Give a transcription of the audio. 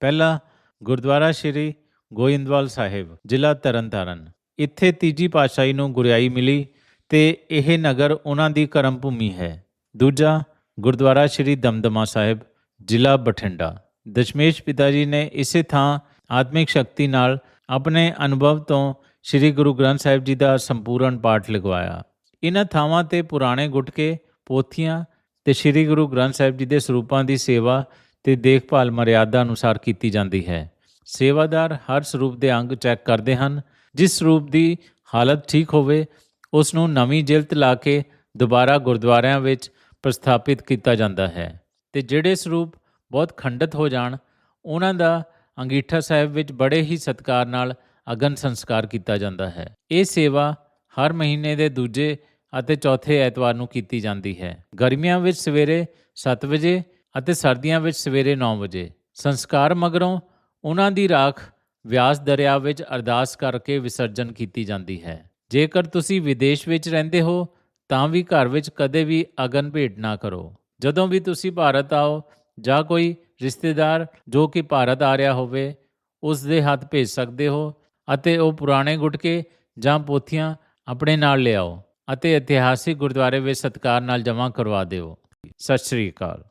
ਪਹਿਲਾ ਗੁਰਦੁਆਰਾ ਸ਼੍ਰੀ ਗੋਇੰਦਵਾਲ ਸਾਹਿਬ, ਜ਼ਿਲ੍ਹਾ ਤਰਨਤਾਰਨ। ਇੱਥੇ ਤੀਜੀ ਪਾਤਸ਼ਾਹੀ ਨੂੰ ਗੁਰਿਆਈ ਮਿਲੀ ਤੇ ਇਹ ਨਗਰ ਉਹਨਾਂ ਦੀ ਕਰਮ ਭੂਮੀ ਹੈ। ਦੂਜਾ, ਗੁਰਦੁਆਰਾ ਸ਼੍ਰੀ ਦਮਦਮਾ ਸਾਹਿਬ, ਜ਼ਿਲ੍ਹਾ ਬਠਿੰਡਾ। ਦਸ਼ਮੇਸ਼ ਪਿਤਾ ਜੀ ਨੇ ਇਸੇ ਥਾਂ ਆਤਮਿਕ ਸ਼ਕਤੀ ਨਾਲ ਆਪਣੇ ਅਨੁਭਵ ਤੋਂ ਸ੍ਰੀ ਗੁਰੂ ਗ੍ਰੰਥ ਸਾਹਿਬ ਜੀ ਦਾ ਸੰਪੂਰਨ ਪਾਠ ਲਗਵਾਇਆ ਇਹਨਾਂ ਥਾਵਾਂ ਤੇ ਪੁਰਾਣੇ ਗੁਟਕੇ, ਪੋਥੀਆਂ ਤੇ ਸ੍ਰੀ ਗੁਰੂ ਗ੍ਰੰਥ ਸਾਹਿਬ ਜੀ ਦੇ ਸਰੂਪਾਂ ਦੀ ਸੇਵਾ ਤੇ ਦੇਖਭਾਲ ਮਰਿਆਦਾ ਅਨੁਸਾਰ ਕੀਤੀ ਜਾਂਦੀ ਹੈ। ਸੇਵਾਦਾਰ ਹਰ ਸਰੂਪ ਦੇ ਅੰਗ ਚੈੱਕ ਕਰਦੇ ਹਨ। ਜਿਸ ਸਰੂਪ ਦੀ ਹਾਲਤ ਠੀਕ ਹੋਵੇ ਉਸ ਨੂੰ ਨਵੀਂ ਜਿਲਤ ਲਾ ਕੇ ਦੁਬਾਰਾ ਗੁਰਦੁਆਰਿਆਂ ਵਿੱਚ ਪ੍ਰਸਥਾਪਿਤ ਕੀਤਾ ਜਾਂਦਾ ਹੈ। ਤੇ ਜਿਹੜੇ ਸਰੂਪ ਬਹੁਤ ਖੰਡਿਤ ਹੋ ਜਾਣ, ਉਹਨਾਂ ਦਾ ਅੰਗੀਠਾ ਸਾਹਿਬ ਵਿੱਚ ਬੜੇ ਹੀ ਸਤਿਕਾਰ ਨਾਲ ਅਗਨ ਸੰਸਕਾਰ ਕੀਤਾ ਜਾਂਦਾ ਹੈ। ਇਹ ਸੇਵਾ ਹਰ ਮਹੀਨੇ ਦੇ ਦੂਜੇ ਅਤੇ ਚੌਥੇ ਐਤਵਾਰ ਨੂੰ ਕੀਤੀ ਜਾਂਦੀ ਹੈ। ਗਰਮੀਆਂ ਵਿੱਚ ਸਵੇਰੇ 7 ਵਜੇ ਅਤੇ ਸਰਦੀਆਂ ਵਿੱਚ ਸਵੇਰੇ 9 ਵਜੇ। ਸੰਸਕਾਰ ਮਗਰੋਂ ਉਹਨਾਂ ਦੀ ਰਾਖ ਵਿਆਸ ਦਰਿਆ ਵਿੱਚ ਅਰਦਾਸ ਕਰਕੇ ਵਿਸਰਜਨ ਕੀਤੀ ਜਾਂਦੀ ਹੈ। ਜੇਕਰ ਤੁਸੀਂ ਵਿਦੇਸ਼ ਵਿੱਚ ਰਹਿੰਦੇ ਹੋ, ਤਾਂ ਵੀ ਘਰ ਵਿੱਚ ਕਦੇ ਵੀ ਅਗਨ ਭੇਟ ਨਾ ਕਰੋ। ਜਦੋਂ ਵੀ ਤੁਸੀਂ ਭਾਰਤ ਆਓ ਜਾਂ ਕੋਈ ਰਿਸ਼ਤੇਦਾਰ ਜੋ ਕਿ ਭਾਰਤ ਆ ਰਿਹਾ ਹੋਵੇ, ਉਸ ਦੇ ਹੱਥ ਭੇਜ ਸਕਦੇ ਹੋ ਅਤੇ ਉਹ ਪੁਰਾਣੇ ਗੁਟਕੇ ਜਾਂ ਪੋਥੀਆਂ ਆਪਣੇ ਨਾਲ ਲਿਆਓ ਅਤੇ ਇਤਿਹਾਸਿਕ ਗੁਰਦੁਆਰੇ ਵਿੱਚ ਸਤਿਕਾਰ ਨਾਲ ਜਮ੍ਹਾਂ ਕਰਵਾ ਦਿਓ। ਸਤਿ ਸ੍ਰੀ ਅਕਾਲ।